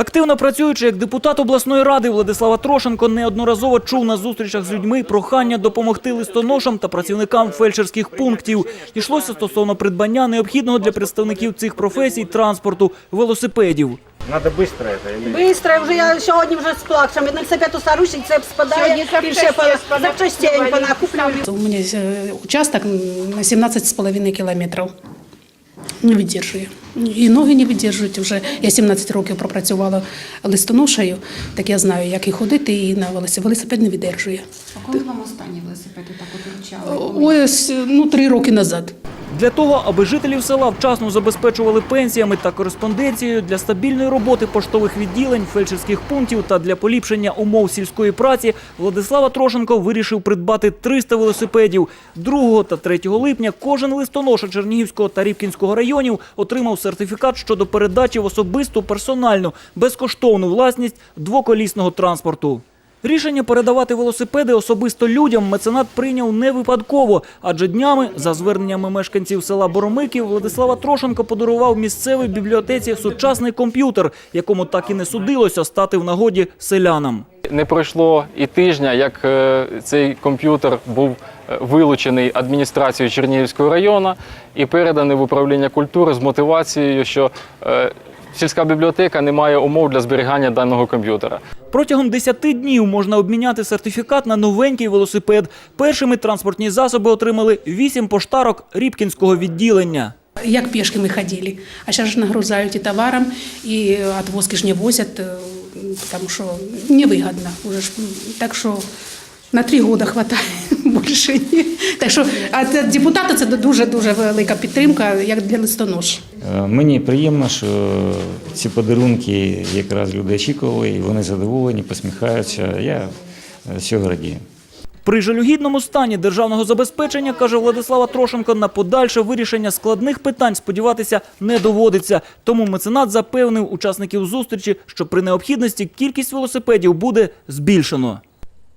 Активно працюючи як депутат обласної ради, Владислава Трошенко неодноразово чув на зустрічах з людьми прохання допомогти листоношам та працівникам фельдшерських пунктів. Йшлося стосовно придбання необхідного для представників цих професій транспорту велосипедів. Надо быстро это или... Быстро, вже я сьогодні вже з плаксами. Велосипед у старуші, цеп спадає, більше по запчастей понакуплювали. У меня э, участок на 17,5 километров. Не видержує. І ноги не віддержують. Вже я 17 років пропрацювала листоношею, так я знаю, як і ходити, і на велосипед. Велосипед не віддержує. А коли вам останні велосипеди так от? Ось ну, три роки назад. Для того, аби жителів села вчасно забезпечували пенсіями та кореспонденцією для стабільної роботи поштових відділень, фельдшерських пунктів та для поліпшення умов сільської праці, Владислава Трошенко вирішив придбати 300 велосипедів. 2 та 3 липня кожен листоноша Чернігівського та Рібкінського районів отримав сертифікат щодо передачі в особисту персональну безкоштовну власність двоколісного транспорту. Рішення передавати велосипеди особисто людям меценат прийняв не випадково, адже днями, за зверненнями мешканців села Боромиків, Владислава Трошенко подарував місцевій бібліотеці сучасний комп'ютер, якому так і не судилося стати в нагоді селянам. Не пройшло і тижня, як е, цей комп'ютер був е, вилучений адміністрацією Чернігівського району і переданий в управління культури з мотивацією, що е, сільська бібліотека не має умов для зберігання даного комп'ютера. Протягом 10 днів можна обміняти сертифікат на новенький велосипед. Першими транспортні засоби отримали 8 поштарок Рібкінського відділення. Як пішки ми ходили. А зараз ж нагрузають і товаром, і відвозки ж не возять, е, тому що невигідно. Уже ж, так що на три роки вистачає, більше ні. Так що, а для депутата це дуже-дуже велика підтримка, як для листонош. Е, Мені приємно, що ці подарунки якраз люди очікували, і вони задоволені, посміхаються. Я е, цього радію. При жалюгідному стані державного забезпечення, каже Владислава Трошенко, на подальше вирішення складних питань сподіватися не доводиться. Тому меценат запевнив учасників зустрічі, що при необхідності кількість велосипедів буде збільшено.